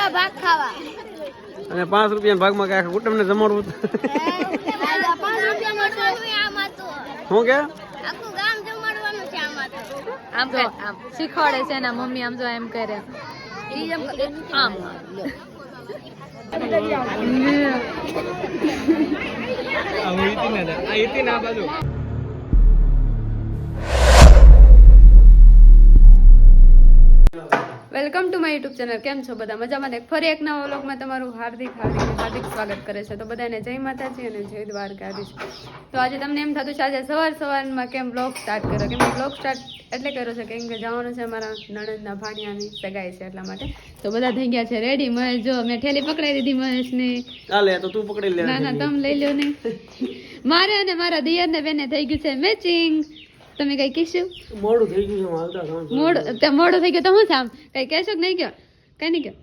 મિત્ર ભાગ ખાવા. અને પાંચ રૂપિયા ભાગમાં કાંઈ કુટુંબ ને જમાડવું? રૂપિયા શું કે? આમાં શીખવાડે છે એના મમ્મી આમ જો એમ કરે. આમ. આ કરે, welcome to my YouTube channel. કેમ છો બધા? મજામાં ને? ફરી એક નવા વ્લોગમાં તમારું હાર્દિક હાર્દિક હાર્દિક સ્વાગત કરે છે. તો બધાને જય માતાજી અને જય દ્વારકાધીશ. તો આજે તમને એમ થતું છે આજે સવાર સવારમાં કેમ બ્લોગ સ્ટાર્ટ કર્યો કેમ બ્લોગ સ્ટાર્ટ એટલે કર્યો છે કેમ કે જવાનું છે મારા નણંદના ભાણિયાની સગાઈ છે એટલા માટે. તો બધા થઈ ગયા છે રેડી મહેશ જો મેં ઠેલી પકડાઈ દીધી મહેશને. ચાલે તો તું પકડી લે. ના ના તમે લઈ લ્યો નહીં મારે અને મારા દિયરને બેને થઈ ગયું છે મેચિંગ તમે કઈ કહેશો? મોડું થઈ ગયું મોડું તે મોડું થઈ ગયું તો હું આમ કઈ કહેશો કે નહીં કયો? કઈ નહીં કયો?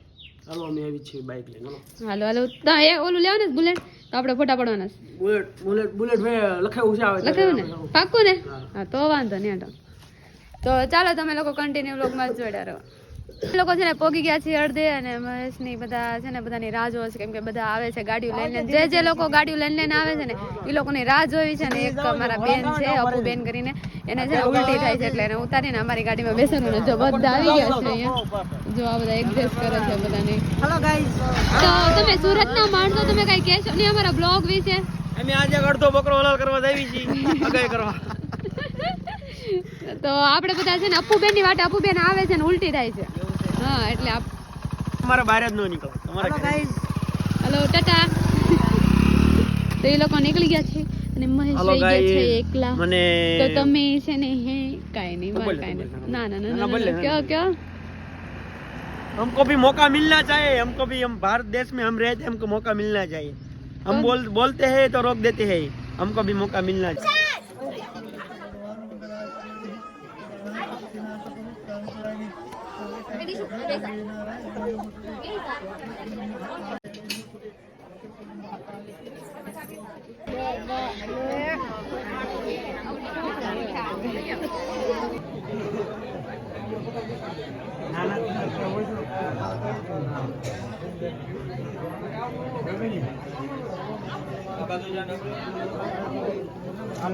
હાલો અમે આવી છે બાઇક લઈને હાલો. હાલો તો એ ઓલું લેવાનું ને બુલેટ તો આપણે ફોટા પડવાના છે. બુલેટ બુલેટ બુલેટ મે લખાયું છે આવે લખાયું ને? પાક્કું ને? હા. તો વાંધો નહીં તો ચાલો તમે લોકો કન્ટિન્યુ વ્લોગમાં જોડ્યા રહો. લોકો છે ને પોગી ગયા છે અડધે અને મહેશની બધા છે ને બધાની રાહ જોવે છે કેમ કે બધા આવે છે ગાડીઓ લઈને જે જે લોકો ગાડીઓ લઈને લઈને આવે છે ને એ લોકોની રાહ જોવી છે ને એક મારા બેન છે અપુ બેન કરીને એને છે ને ઉલટી થાય છે એટલે એને ઉતારીને અમારી ગાડીમાં બેસવાનું ને જો બધા આવી ગયા છે અહીંયા. જો આ બધા એડજસ્ટ કરે છે બધાને. હેલો ગાઈસ તો તમે સુરતના માણસો તમે કઈ કહેશો નહીં અમારા બ્લોગ વિશે? અમે આજે અડધો બકરો હલાલ કરવા જાવી છીએ. અગાઈ કરવા. તો આપણે બધા છે ને અપુબેનની વાટે અપુબેન આવે છે ને ઉલટી થાય છે. હા એટલે આપ અમારે બહાર જ ન નીકળો તમારે ગાઈસ હલો ટાટા તો એ લોકો નીકળી ગયા છે અને મહેશ હલો રહી ગયા છે ગાઈસ એકલા મને તો તમે છે ને હે કાઈ નહીં મારે કાઈ નહીં ના ના ના ના, ના બોલે, ના ક્યો ક્યો हमको भी मौका मिलना चाहिए हमको भी हम भारत देश में हम रहते हैं हमको मौका मिलना चाहिए हम बोल बोलते हैं तो रोक देते हैं हमको भी मौका मिलना चाहिए આમ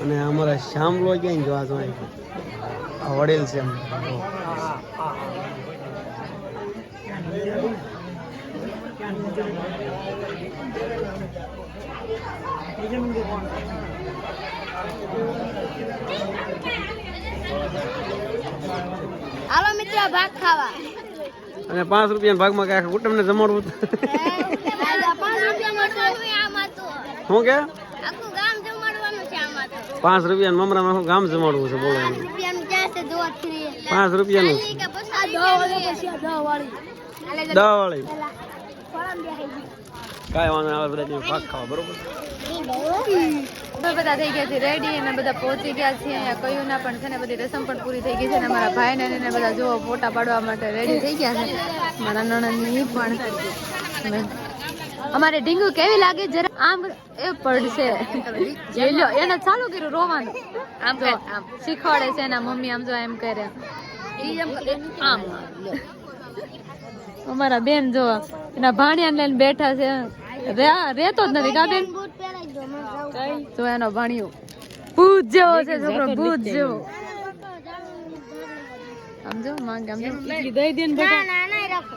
અને અમારા શ્યામલો ક્યાંય જોવા જોઈએ આ વડેલ છે હાલો મિત્ર ભાગ ખાવા. અને પાંચ રૂપિયા ભાગમાં કે આખા કુટુંબને જમાડવું? શું કે આખું ગામ જમાડવાનું છે આમાં તો પાંચ રૂપિયા મમરામાં માં ગામ જમાડવું છે બોલો. પાંચ કે પછી દહ વાળી કાંઈ વાંધો આવે બધા ભાગ ખાવા બરોબર બધા થઈ ગયા છે રેડી અને બધા પહોંચી ગયા છે અહીંયા. કયું ના પણ છે ને બધી રસમ પણ પૂરી થઈ ગઈ છે અને મારા ભાઈ ને એને બધા જોવો ફોટા પાડવા માટે રેડી થઈ ગયા છે. મારા નણંદની પણ. અમારે ડીંગુ કેવી લાગે જરા આમ એ પડશે. લ્યો એને ચાલુ કર્યું રોવાનું. આમ જો આમ. શીખવાડે છે એના મમ્મી આમ જો એમ કરે. ઈ એમ આમ. અમારા બેન જો એના ભાણિયાને લઈને બેઠા છે. રે- રેતો જ નથી કા બેન? દો. જો એનો ભાણિયો. ભૂત જેવો છે છોકરો ભૂત જેવો. આમ જો માંગે આમ જો. ના ના નહીં રાખો.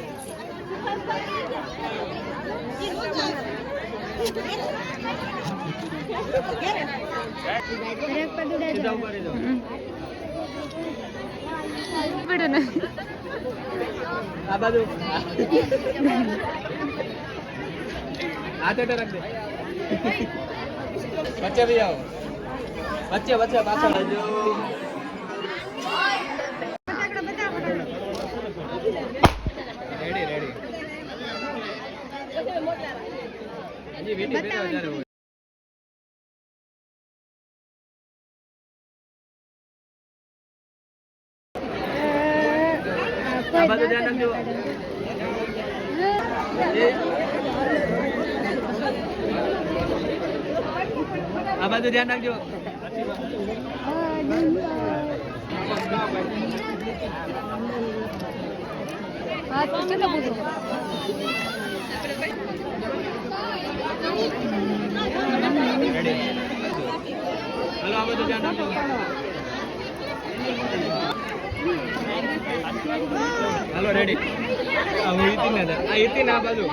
આ બાજુ. રાખ દે વચ્ચે ભી આવો. વચ્ચે વચ્ચે પાછળ આવજો રેડી રેડી હજી વીટી બેઠો જ્યારે હોય આ બાજુ ધ્યાન રાખજો એ. આ બાજુ ધ્યાન રાખજો હા તો કેટલો બધો રેડી હાલો રેડી હું ઈતી ને આ ઈતી આ બાજુ.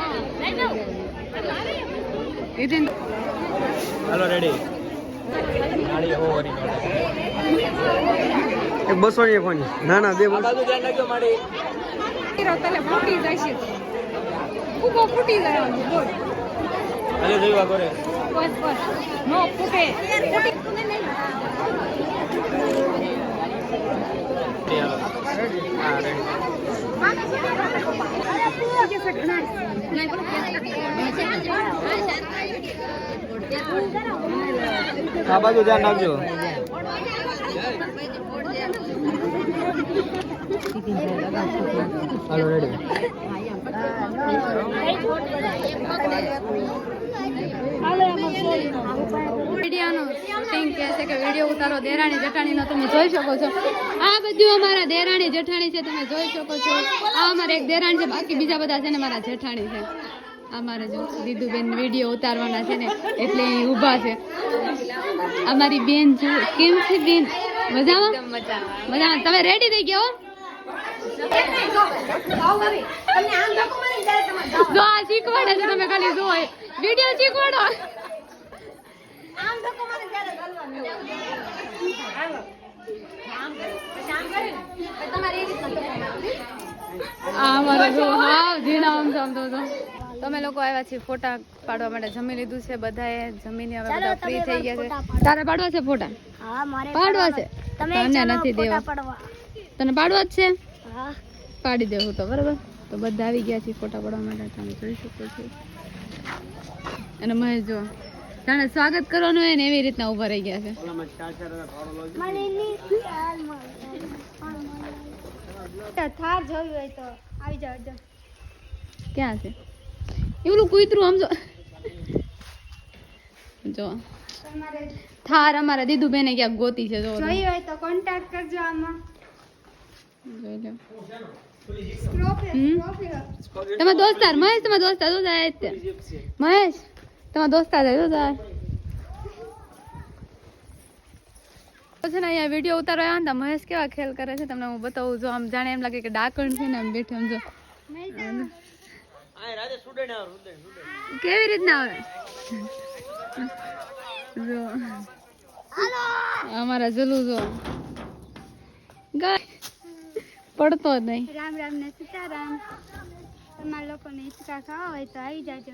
દીદી હલો રેડી એક બસો ની ફોન. ના ના બે બાજુ ધ્યાન રાખજો માડી તલે ફૂટી જાય છે. ફૂટી જાય બોલ. અરે જોઈવા કરે બસ બસ. નો ફૂટે. હા રેડી આ બાજુ ધ્યાન રાખજો. હાલો રેડી વિડીયોનું શૂટિંગ કહે છે કે વીડિયો ઉતારો દેરાણી જેઠાણીનો તમે જોઈ શકો છો. આ બધું અમારા દેરાણી જેઠાણી છે તમે જોઈ શકો છો. આ અમારે એક દેરાણી છે બાકી બીજા બધા છે ને મારા જેઠાણી છે. અમારે મારે જો દીદુબેન વીડિયો ઉતારવાના છે ને એટલે ઊભા છે. અમારી બેન જો કેમ છે બેન? મજામાં? મજામાં. તમે રેડી થઈ ગયા હો? જો આ શીખવાડે છે તમે ખાલી જો વીડિયો શીખવાડો. આ અમારો જો હાવ ઝીણા આમ તો તમે લોકો આવ્યા છીએ ફોટા પાડવા માટે. જમી લીધું છે બધાએ. જમીને હવે બધા ફ્રી થઈ ગયા છે. તારે પાડવા છે ફોટા? હા મારે પાડવા છે? તમને નથી દેવા. તને પાડવા જ છે? હા પાડી દેવું તો બરાબર. તો બધા આવી ગયા છે ફોટા પાડવા માટે. તમે જોઈ શકો છો અને મહેશ જો જાણે સ્વાગત કરવાનું હોય ને એવી રીતના ઊભા રહી ગયા છે. થાર જોવી હોય તો આવી જાવ ક્યાં છે? એવલું કૂતરું આમ જો. જો. થાર અમારા દીદુ બેને ક્યાંક ગોતી છે જો જોઈ હોય તો કોન્ટેક્ટ કરજો આમાં. જોઈ લો સ્ક્રોફે હમ? સ્ક્રોફે તમે દોસ્તાર મહેશ તમારા દોસ્તાર તો જાય જ તે મહેશ તમારા દોસ્તાર તો જાય છે ને અહીંયા વીડિયો ઉતારવા આવ્યા ને તો મહેશ કેવા ખેલ કરે છે તમને હું બતાવું. જો આમ જાણે એમ લાગે કે ડાકણ છે ને આમ બેઠો આમ જો. કેવી રીતના આવે? જો. અમારા જલું જો. ગાય પડતો નહીં. રામ રામ ને સીતારામ. તમારા લોકોને હિંચકા ખાવા હોય તો આવી જાજો.